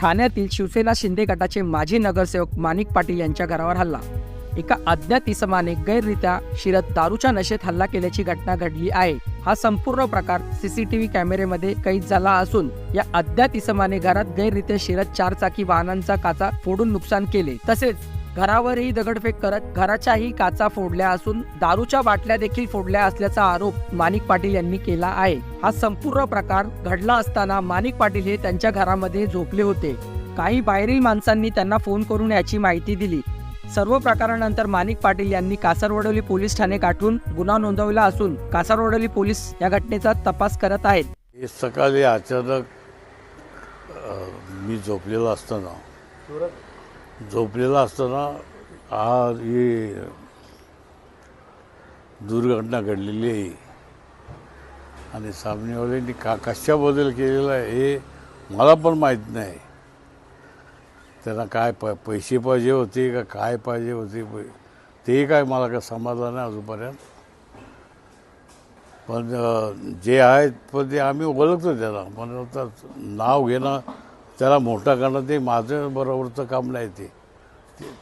ठाण्यातील शिवसेना शिंदे गटाचे माजी नगरसेवक माणिक पाटील यांच्या घरावर हल्ला. एका अज्ञात इसमाने गैररित्या शिरत दारूच्या नशेत हल्ला केल्याची घटना घडली आहे. हा संपूर्ण प्रकार सीसीटीव्ही कॅमेऱ्यामध्ये कैद झाला असून या अज्ञात इसमाने घरात गैररित्या शिरत चारचाकी वाहनांचा काचा फोडून नुकसान केले. तसेच घरावरही दगडफेक करत घराच्याही काचा फोडल्या असून दारूच्या बाटल्या देखील फोडल्या असल्याचा आरोप माणिक पाटील यांनी केला आहे. हा संपूर्ण प्रकार घडला असताना माणिक पाटील हे त्यांच्या घरामध्ये झोपले होते. काही बाहेरील माणसांनी त्यांना फोन करून याची माहिती दिली. सर्व प्रकारानंतर माणिक पाटील यांनी कासारवडोली पोलीस ठाणे गाठून गुन्हा नोंदवला असून कासारवडोली पोलीस या घटनेचा तपास करत आहेत. हे सकाळी अचानक मी झोपलेलो असताना झोपलेला असताना हा ही दुर्घटना घडलेली आहे. आणि सामनेवाल्यांनी का कशा बदल आहे हे मला पण माहीत नाही. त्यांना काय प पैसे पाहिजे होते का काय पाहिजे होते पै- ते काय मला काय समाधान आहे अजूनपर्यंत. पण जे आहेत पण ते आम्ही ओळखतो त्याला पण आता नाव घेणं त्याला मोठं करणं ते माझं बरोबरचं काम नाही ते.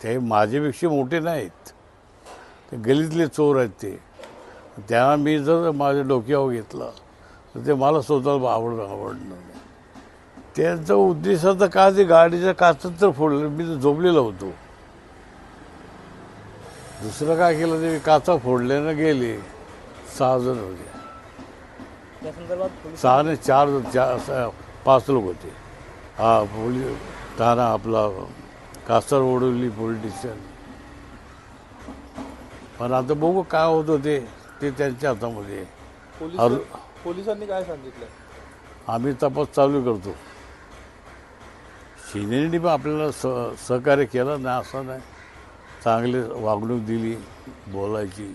ते- माझ्यापेक्षा मोठे नाहीत. ते गलीतले चोर आहेत ते. त्यांना मी जर माझ्या डोक्यावर घेतलं तर ते मला स्वतःला आवड आवडणार नाही. त्यांचा उद्देश आता का ते गाडीच्या काचत तर फोडलं मी तर झोपलेलो होतो. दुसरं काय केलं ते काचा फोडल्यानं गेले सहा जण होते. त्या संदर्भात पोलीस सहा नाही चार चार पाच लोक होते. हा पोलीस ठाणा आपला कासर ओढवली पोलीस स्टेशन पण आता बघू काय होत होते ते त्यांच्या हातामध्ये. पोलीस पोलिसांनी काय सांगितलं आम्ही तपास चालू करतो. शिनेने पण आपल्याला स सहकार्य केलं नाही असं नाही. चांगली वागणूक दिली बोलायची.